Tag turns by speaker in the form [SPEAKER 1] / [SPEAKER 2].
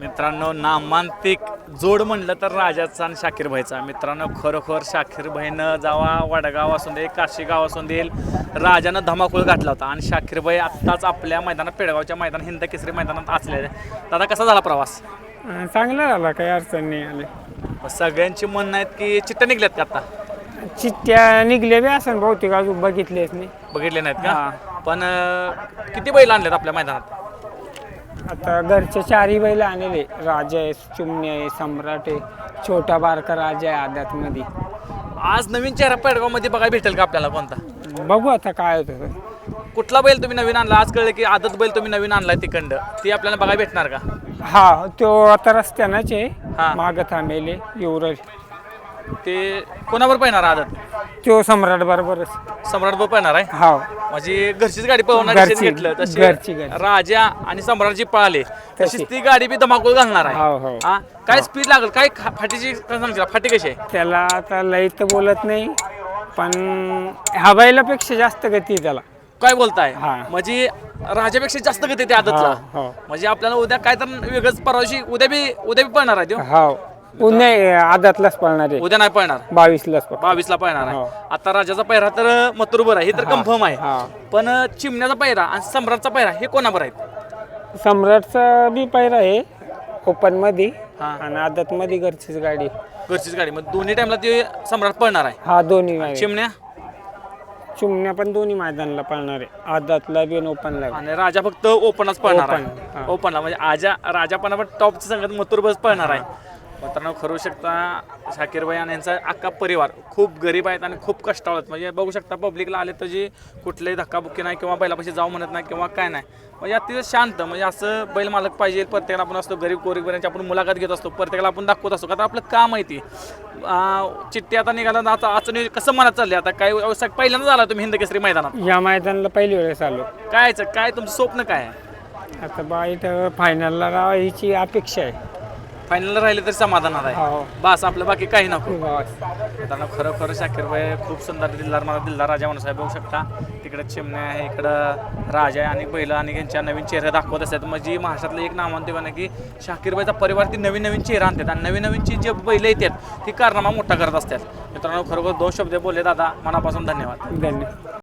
[SPEAKER 1] मित्रांनो नामांतिक जोड म्हणलं तर राजाचा आणि शाकीर भाईचा. मित्रांनो खरोखर शाकीर भाईनं जावा वडगाव असून दे काशी गाव असून देईल राजानं धमाकूळ घातला होता. आणि शाकीर भाई आत्ताच आपल्या मैदानात पेडगावच्या मैदान हिंद केसरी मैदानात असले दादा कसा झाला प्रवास?
[SPEAKER 2] चांगला झाला काही अडचण नाही आली.
[SPEAKER 1] सगळ्यांची म्हणणं आहेत की चिट्ट्या निघल्यात का आता?
[SPEAKER 2] चिठ्ठ्या निघल्या बी असं बहुतेक अजून बघितलेच नाही.
[SPEAKER 1] बघितले नाहीत का? पण किती बैल आणलेत आपल्या मैदानात?
[SPEAKER 2] आता घरचे चारही बैल आणले. राजा आहे चिमणी आहे सम्राट आहे छोटा बारका राजा आहे आद्यातमध्ये
[SPEAKER 1] आज नवीन चेहरा पेडगावमध्ये बघायला भेटेल का आपल्याला कोणता?
[SPEAKER 2] बघू आता काय होतं.
[SPEAKER 1] कुठला बैल तुम्ही नवीन आणला? आज कळलं की आदत बैल तुम्ही नवीन आणलाय तिकंड ती आपल्याला बघायला भेटणार का?
[SPEAKER 2] हा तो आता रस्त्यानंच
[SPEAKER 1] हा.
[SPEAKER 2] आहे मागं थांबेले युवराज
[SPEAKER 1] ते कोणावर पाहणार आदत?
[SPEAKER 2] तो सम्राट बरोबरच.
[SPEAKER 1] सम्राट बरोबर पाहणार आहे?
[SPEAKER 2] हा.
[SPEAKER 1] म्हणजे घरचीच गाडी पळवणार
[SPEAKER 2] घरची,
[SPEAKER 1] घेतलं तशी
[SPEAKER 2] घरची.
[SPEAKER 1] राजा आणि सम्राटची पळाले
[SPEAKER 2] तशी.
[SPEAKER 1] तशीच ती गाडी बी धमाकूळ घालणार आहे
[SPEAKER 2] हो, हो.
[SPEAKER 1] हा काय स्पीड लागल काय खा- फाटीची काय सांगशील फाटी कशी आहे
[SPEAKER 2] त्याला आता लई तर बोलत नाही पण ह्या बैलापेक्षा जास्त गती आहे त्याला
[SPEAKER 1] काय बोलताय
[SPEAKER 2] हा.
[SPEAKER 1] म्हणजे राजापेक्षा जास्त गती ते आदतला
[SPEAKER 2] हो, हो.
[SPEAKER 1] म्हणजे आपल्याला उद्या काय तर वेगळंच परवाशी उद्या बी उद्या बी पळणार आहे त्यो.
[SPEAKER 2] हो उन्हे आदातलाच पळणार आहे.
[SPEAKER 1] उद्या नाही पळणार.
[SPEAKER 2] बावीसलाच पळणार.
[SPEAKER 1] बावीस ला पळणार आहे.
[SPEAKER 2] हो.
[SPEAKER 1] आता राजाचा पैरा तर मतुरबर आहे. हे तर कन्फर्म आहे. पण चिमण्याचा पैरा आणि सम्राटचा पैरा हे कोणावर आहेत?
[SPEAKER 2] सम्राटचा बी पैरा आहे ओपनमध्ये
[SPEAKER 1] हा.
[SPEAKER 2] आणि आदत मध्ये घरचीच गाडी.
[SPEAKER 1] घरचीच गाडी. मग दोन्ही टाइमला ते सम्राट पळणार आहे.
[SPEAKER 2] हा दोन्ही
[SPEAKER 1] चिमण्या?
[SPEAKER 2] चिमण्या पण दोन्ही मैदानाला पळणार आहे. आदातला बी आणि ओपनला बी.
[SPEAKER 1] आणि राजा फक्त ओपनच पळणार
[SPEAKER 2] Open,
[SPEAKER 1] आहे
[SPEAKER 2] हा.
[SPEAKER 1] ओपनला. म्हणजे आजा राजा पण आपण टॉपची संगत मथुर बस पळणार आहे. मित्रांनो खरू शकता शाकीर भाई आणि यांचा अख्खा परिवार खूप गरीब आहेत आणि खूप कष्टाळू आहेत. म्हणजे बघू शकता पब्लिकला आले तर जी कुठलेही धक्काबुक्की नाही किंवा बैलापाशी जाऊ म्हणत नाही किंवा काय नाही. म्हणजे अतिशय शांत म्हणजे असं बैल मालक पाहिजे प्रत्येकाला आपण असतो गरीब गोरीबऱ्यांची आपण मुलाखत घेत असतो प्रत्येकाला आपण दाखवत असतो. का आपलं काम माहिती चिठ्ठी आता निघाला आता आज कसं मनात चालले आता काय व्यवसाय पहिल्यांदा झाला तुम्ही हिंद केसरी मैदानात.
[SPEAKER 2] या मैदानाला पहिली वेळेस आलो.
[SPEAKER 1] काय याचं- काय तुमचं स्वप्न काय आहे?
[SPEAKER 2] आता बा इथं फायनलला राहायची अपेक्षा आहे.
[SPEAKER 1] फायनल राहिले तरी समाधानात आहे.
[SPEAKER 2] हो.
[SPEAKER 1] बस आपलं बाकी काही नको.
[SPEAKER 2] बस.
[SPEAKER 1] त्यांना खरं खरं शाकीर भाई खूप सुंदर दिलदार मला दिलदार राजा म्हणून साहेब बघू शकता. तिकडे चिमण्या आहे इकडं राजा आहे आणि बैल आणि यांच्या नवीन चेहरे दाखवत असतात. म्हणजे महाराष्ट्रातलं एक नामांतिक आहे की शाकीर भाईचा परिवार ती नवीन नवीन चेहरा आणतात आणि नवीन नवीनची जे बैल येतात ती कारनामा मोठा करत असतात. मित्रांनो खरोखर दोन शब्द बोलले दादा मनापासून धन्यवाद.
[SPEAKER 2] धन्यवाद